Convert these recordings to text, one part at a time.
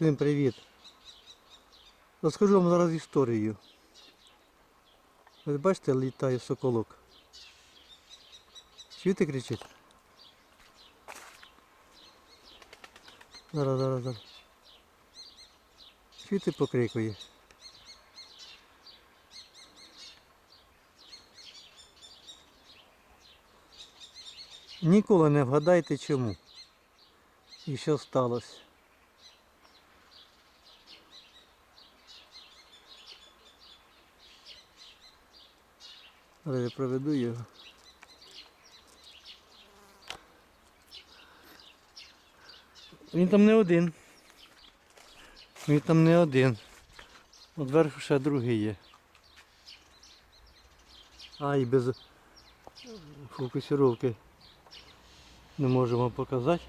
Всім привіт. Розкажу вам зараз історію. Ви бачите, літає соколок. Чуєте кричить? Зараз, зараз, зараз. Чуєте покрикує? Ніколи не вгадайте чому. І що сталося. Зараз я проведу його. Він там не один. Він там не один. От зверху ще другий є. А, і без фокусировки не можемо показати.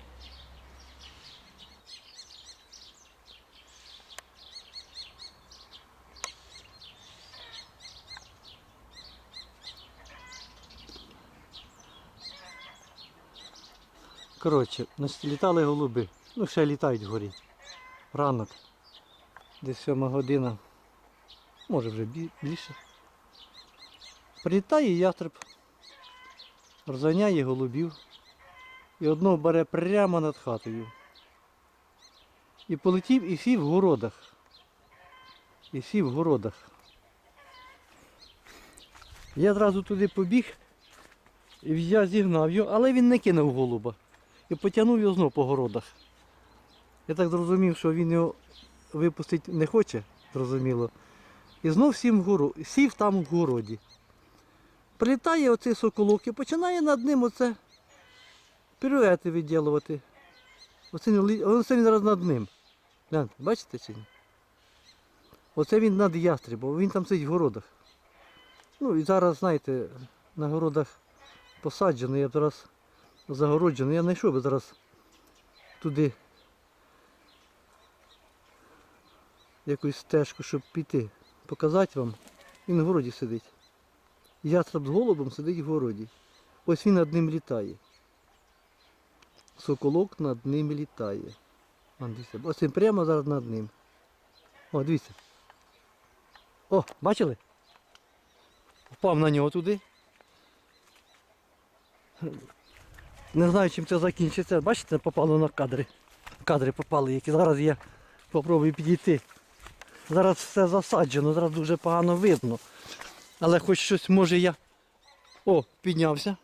Коротше, літали голуби. Ну, ще літають вгорі. Ранок. Десь сьома година. Може вже більше. Прилітає ястреб. Розганяє голубів. І одного бере прямо над хатою. І полетів і сів в городах. І сів в городах. Я одразу туди побіг. І я зігнав його, але він не кинув голуба і потягнув його знову по городах. Я так зрозумів, що він його випустити не хоче, зрозуміло. І знов сів, вгору, сів там в городі. Прилітає оцей соколок і починає над ним оце піруети відділувати. Оце він, зараз над ним. Бачите чи ні? Оце він над ястребом, він там сидить в городах. Ну і зараз, знаєте, на городах посаджено, я зараз загороджено. Я знайшов би зараз туди якусь стежку, щоб піти, показати вам. Він в городі сидить. Ястреб з голубом сидить в городі. Ось він над ним літає. Соколок над ним літає. Ось він прямо зараз над ним. О, дивіться. О, бачили? Впав на нього туди. Не знаю, чим це закінчиться. Бачите, попало на кадри. Кадри попали, які зараз я спробую підійти. Зараз все засаджено, зараз дуже погано видно. Але хоч щось може я. О, піднявся.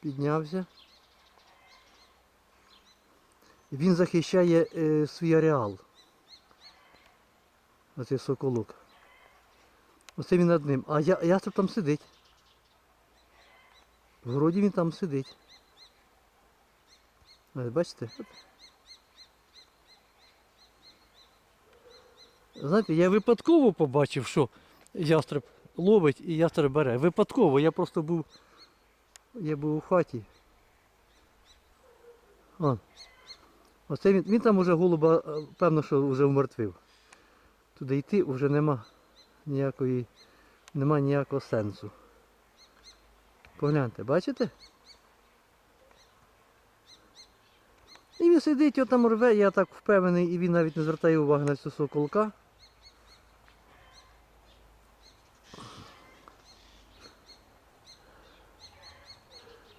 Піднявся. Він захищає е, свій ареал. Оцей соколок. Оце він над ним. А я, ястреб там сидить. В городі він там сидить. Ось, бачите? Знаєте, я випадково побачив, що ястреб ловить і ястреб бере. Випадково, я просто був. Я був у хаті. Оце він, він там уже голуба, е, певно, що вже вмертвив. Туди йти вже нема ніякої, нема ніякого сенсу. Погляньте, бачите? І він сидить, його там рве, я так впевнений, і він навіть не звертає уваги на цього соколка.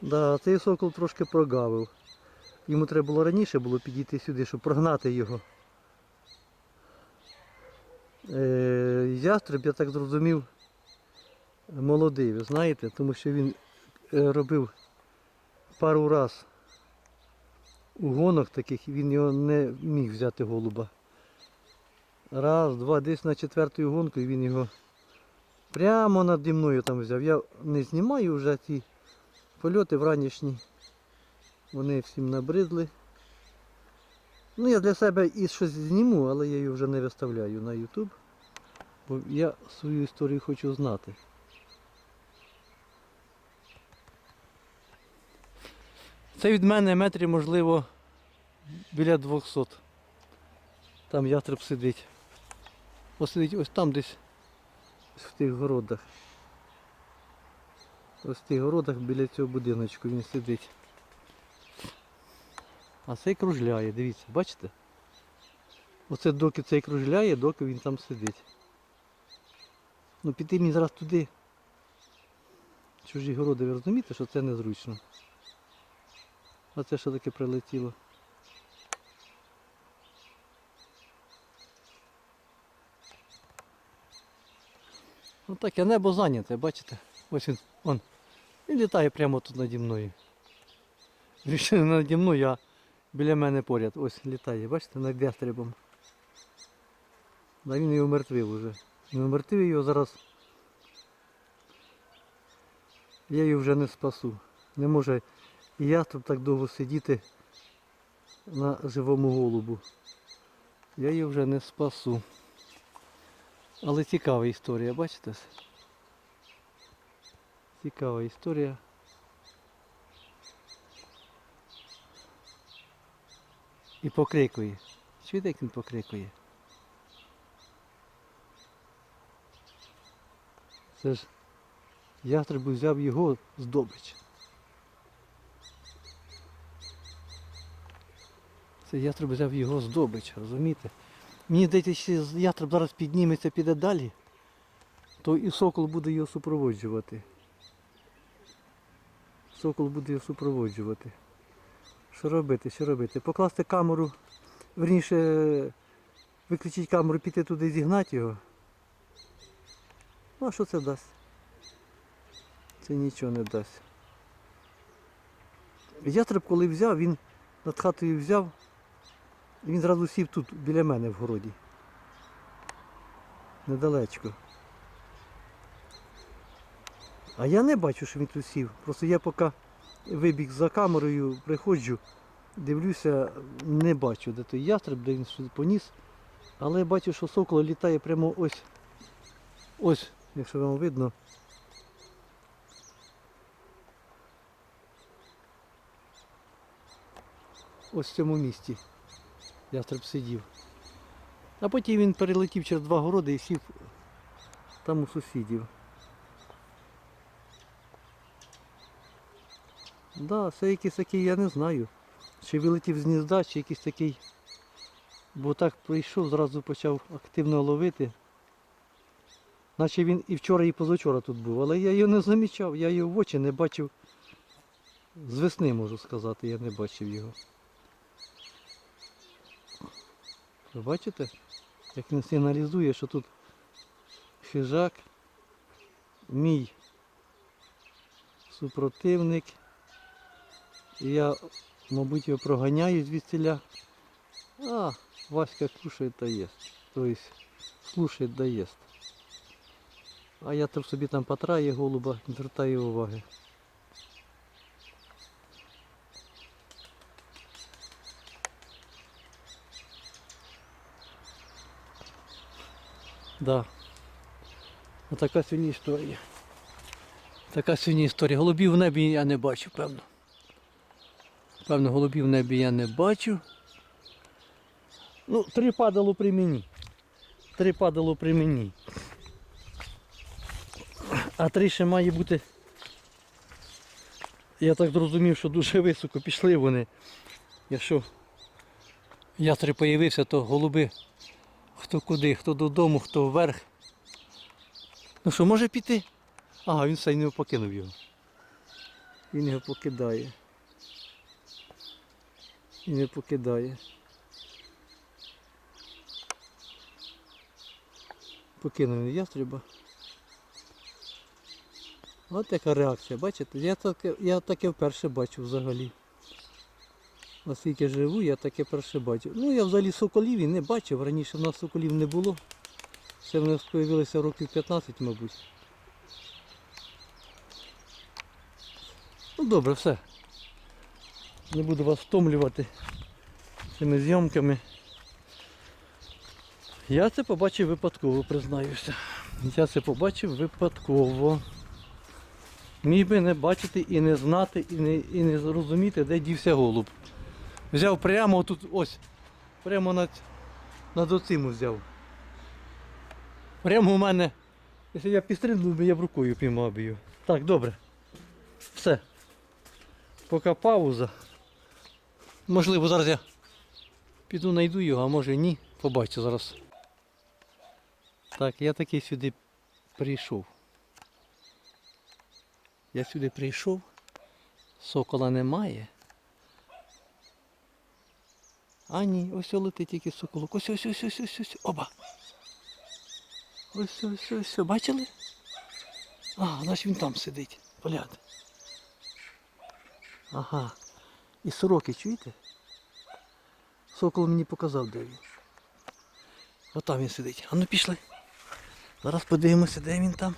Да, цей сокол трошки прогавив. Йому треба було раніше було підійти сюди, щоб прогнати його. Е, ястреб, я так зрозумів, молодий, ви знаєте, тому що він робив пару раз у гонок таких, він його не міг взяти голуба. Раз, два, десь на четверту гонку він його прямо наді мною там взяв. Я не знімаю вже ці польоти вранішні. Вони всім набридли. Ну я для себе і щось зніму, але я її вже не виставляю на YouTube. Бо я свою історію хочу знати. Це від мене метрів, можливо, біля 200. Там ястреб сидить. Ось сидить ось там десь в тих городах. Ось в тих городах біля цього будиночку він сидить. А цей кружляє, дивіться, бачите? Оце доки цей кружляє, доки він там сидить. Ну піти мені зараз туди. Чужі городи, ви розумієте, що це незручно. А це що таке прилетіло? Ну таке небо зайняте, бачите? Ось він, он. Він літає прямо тут наді мною. Рішив не наді мною, а біля мене поряд. Ось літає, бачите, над ястребом. Да він його мертвив уже. Він умертвив його зараз. Я його вже не спасу. Не може і ястреб так довго сидіти на живому голубу. Я його вже не спасу. Але цікава історія, бачите? Цікава історія. І покрикує. Чуєте, як він покрикує? Це ж ястреб взяв його здобич. Це ястреб взяв його здобич, розумієте? Мені здається, якщо ястреб зараз підніметься, піде далі, то і сокол буде його супроводжувати. Сокол буде його супроводжувати. Що робити, що робити? Покласти камеру, верніше виключити камеру, піти туди зігнати його. Ну а що це дасть? Це нічого не дасть. Ястреб, коли взяв, він над хатою взяв, і він зразу сів тут біля мене в городі. Недалечко. А я не бачу, що він тут сів. Просто я поки вибіг за камерою, приходжу, дивлюся, не бачу, де той ястреб, де він сюди поніс. Але я бачу, що сокол літає прямо ось. Ось, якщо вам видно. Ось в цьому місці ястреб сидів. А потім він перелетів через два городи і сів там у сусідів. Да, це якийсь такий, я не знаю. Чи вилетів з гнізда, чи якийсь такий. Бо так прийшов, зразу почав активно ловити. Наче він і вчора, і позавчора тут був, але я його не замічав, я його в очі не бачив. З весни можу сказати, я не бачив його. Ви бачите, як він сигналізує, що тут хижак, мій супротивник. І я, мабуть, його проганяю звідсіля. А, Васька кушає та їсть. Тобто слушає да їсть. А я там собі там потраю голуба, не звертаю уваги. Да. Отака сьогодні історія. Така сьогодні історія. Голубів в небі я не бачу, певно. Певно, голубів в небі я не бачу. Ну, три падало при мені. Три падало при мені. А три ще має бути. Я так зрозумів, що дуже високо пішли вони. Якщо ястреб появився, то голуби хто куди, хто додому, хто вверх. Ну що, може піти? Ага, він все не покинув його. Він його покидає. Він не покидає. Покинув він ястреба. От яка реакція, бачите? Я таке, я таке вперше бачу взагалі. Оскільки живу, я таке перше бачу. Ну я взагалі соколів і не бачив, раніше в нас соколів не було. Це в нас з'явилося років 15, мабуть. Ну добре, все. Не буду вас втомлювати цими зйомками. Я це побачив випадково, признаюся. Я це побачив випадково. Міг би не бачити і не знати, і не, і не зрозуміти, де дівся голуб. Взяв прямо тут, ось, прямо над, над оцим взяв. Прямо у мене, якщо я підстрибнув я б рукою піймав би його. Так, добре. Все. Поки пауза. Можливо, зараз я піду знайду його, а може ні. Побачу зараз. Так, я таки сюди прийшов. Я сюди прийшов, сокола немає. А ні, ось летить тільки соколок. Ось ось ось ось ось ось. Оба. Ось ось ось. Бачили? А, значить він там сидить. Погляньте. Ага. І сороки, чуєте? Сокол мені показав, де він. Отам він сидить. А ну пішли. Зараз подивимося, де він там.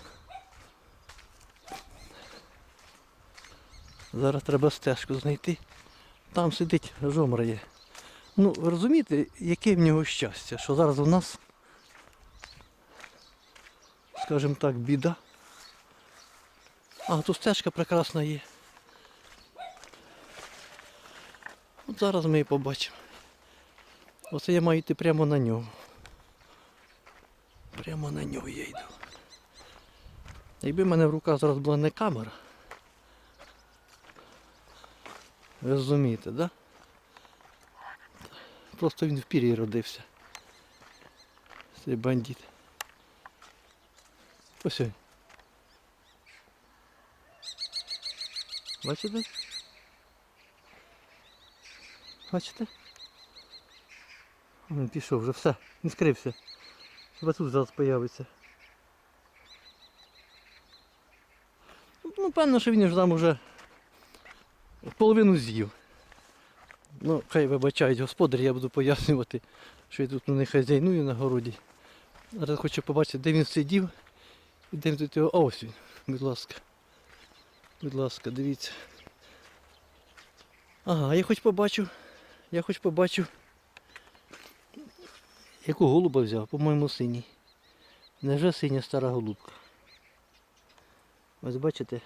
Зараз треба стежку знайти. Там сидить жомрає. Ну, ви розумієте, яке в нього щастя, що зараз у нас, скажімо так, біда. А, тут стежка прекрасна є. От зараз ми і побачимо. Оце я маю йти прямо на нього. Прямо на нього я йду. Якби в мене в руках зараз була не камера. Ви розумієте, так? Да? Просто він в пір'ї родився. Цей бандит. Ось він. Бачите? Бачите? Він пішов вже, все, він скрився. Хіба тут зараз появиться. Ну, певно, що він ж там уже половину з'їв. Ну, хай вибачають господарі, я буду пояснювати, що я тут не хазяйную на городі. Зараз хочу побачити, де він сидів і де він тут його. Ось він, будь ласка. Будь ласка, дивіться. Ага, я хоч побачу, я хоч побачу, яку голуба взяв, по-моєму, синій. Невже синя стара голубка? Ось бачите?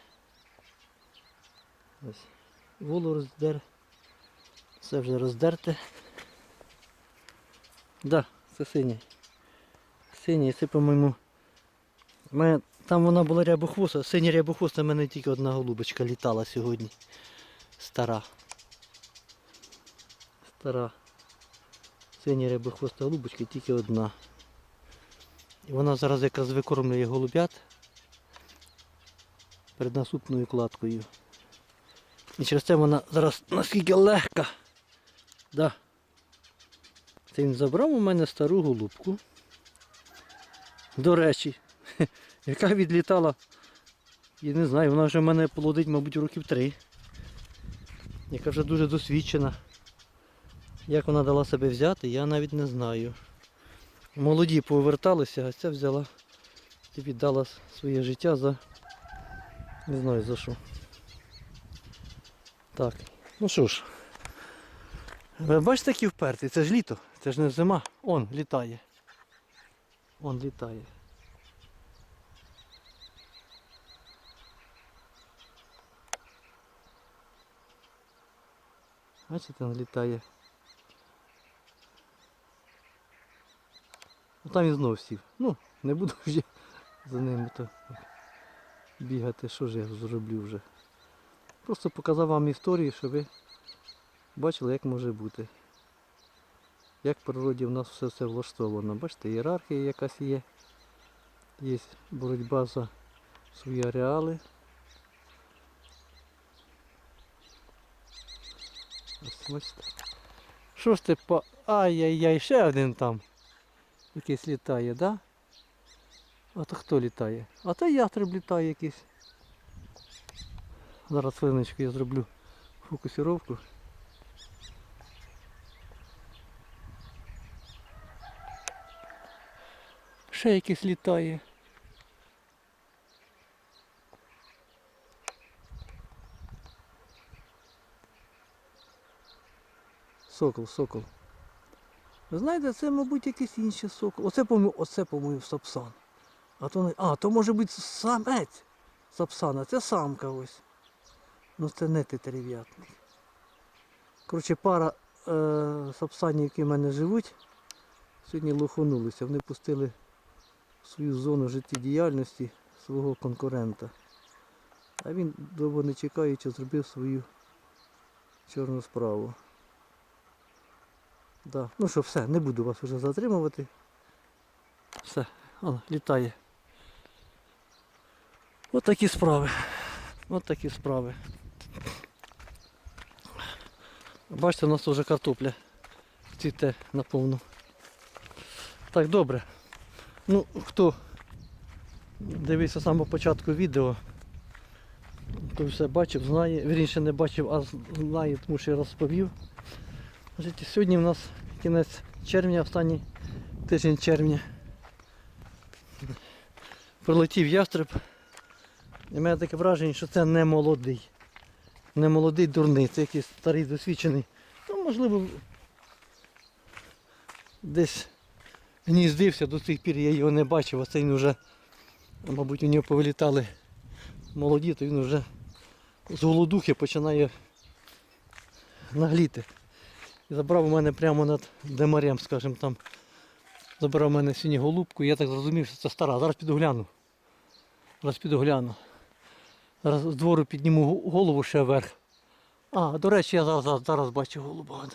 Ось. Волу роздер. Це вже роздерте. Да, це синій. Синій, це, по-моєму. мене- Там вона була рябохвоста, синя рябохвоста, в мене тільки одна голубочка літала сьогодні. Стара. Стара. Синя рябохвоста голубочка тільки одна. І вона зараз якраз викормлює голубят перед наступною кладкою. І через це вона зараз наскільки легка. Да. Це він забрав у мене стару голубку. До речі, яка відлітала, я не знаю, вона вже в мене плодить, мабуть, років три. Яка вже дуже досвідчена. Як вона дала себе взяти, я навіть не знаю. Молоді поверталися, а ця взяла і віддала своє життя за не знаю за що. Так, ну що ж. Ви бачите, який впертий? Це ж літо, це ж не зима. Он літає. Он літає. Бачите, він літає. Ну, Там він знов сів. Ну, не буду вже за ними то бігати, що ж я зроблю вже. Просто показав вам історію, щоб ви бачили, як може бути. Як в природі в нас все це влаштовано. Бачите, ієрархія якась є. Є боротьба за свої ареали. Ось бачите. Що ж ти по... Ай-яй-яй, ще один там. Якийсь літає, да? А то хто літає? А то ястреб літає якийсь. Зараз хвилиночку я зроблю фокусировку. Ще якийсь літає. Сокол, сокол. Ви знаєте, це, мабуть, якийсь інший сокол. Оце, по-моєму, оце, по-моєму, сапсан. А то, а, то може бути самець сапсана, це самка ось. Ну це не тетерев'ятник. Коротше, пара е, сапсанів, які в мене живуть, сьогодні лоханулися. Вони пустили свою зону життєдіяльності свого конкурента. А він довго не чекаючи зробив свою чорну справу. Да. Ну що, все, не буду вас вже затримувати. Все, он літає. От такі справи. От такі справи. Бачите, у нас вже картопля цвіте наповну. Так, добре. Ну, хто дивився з самого початку відео, то все бачив, знає. Вірніше не бачив, а знає, тому що я розповів. Значить, сьогодні у нас кінець червня, останній тиждень червня. Прилетів ястреб. І в мене таке враження, що це не молодий. Не молодий дурний, це якийсь старий досвідчений. Ну, можливо, десь гніздився, до цих пір я його не бачив, а це він вже, мабуть, у нього повилітали молоді, то він вже з голодухи починає нагліти. І забрав у мене прямо над демарем, скажімо там. Забрав у мене сьогодні голубку, я так зрозумів, що це стара. Зараз піду гляну. Зараз піду гляну. Зараз з двору підніму голову ще вверх. А, до речі, я зараз, зараз, зараз бачу голуба.